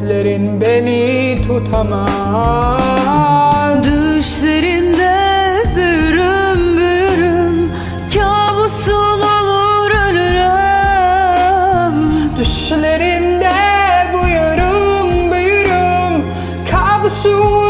Gözlerin beni tutamaz. Düşlerinde büyürüm büyürüm Kabusun olur ölürüm. Düşlerinde buyurum buyurum Kabusun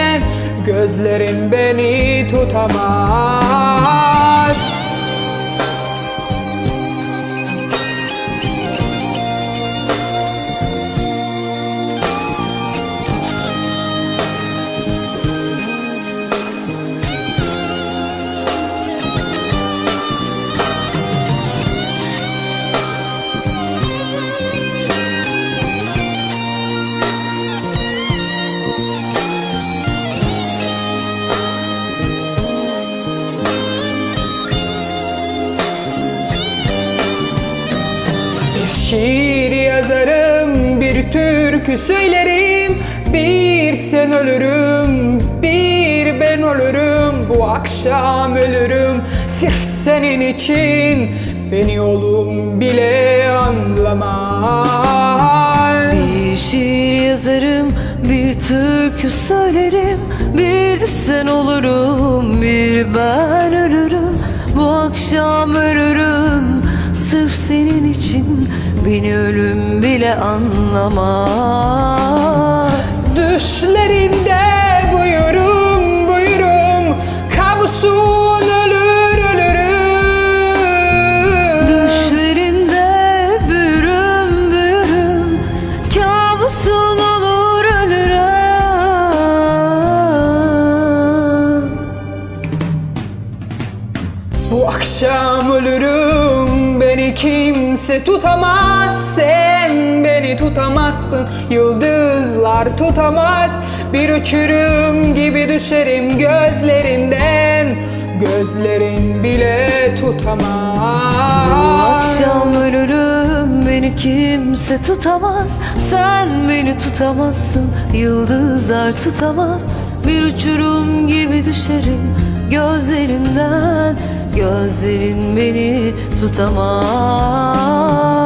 Gözlerin beni tutamaz şiir yazarım, bir türkü söylerim. Bir sen ölürüm, bir ben ölürüm. Bu akşam ölürüm sırf senin için. Beni yolum bile anlamaz. Bir şiir yazarım, bir türkü söylerim. Bir sen olurum, bir ben ölürüm. Bu akşam ölürüm, sırf senin için Beni ölüm bile anlamaz. Düşlerinde buyurum Akşam ölürüm beni kimse tutamaz. Sen beni tutamazsın yıldızlar tutamaz. Bir uçurum gibi düşerim gözlerinden Gözlerin bile tutamaz. Bu akşam ölürüm beni kimse tutamaz. Sen beni tutamazsın yıldızlar tutamaz. Bir uçurum gibi düşerim gözlerinden Gözlerin beni tutamaz.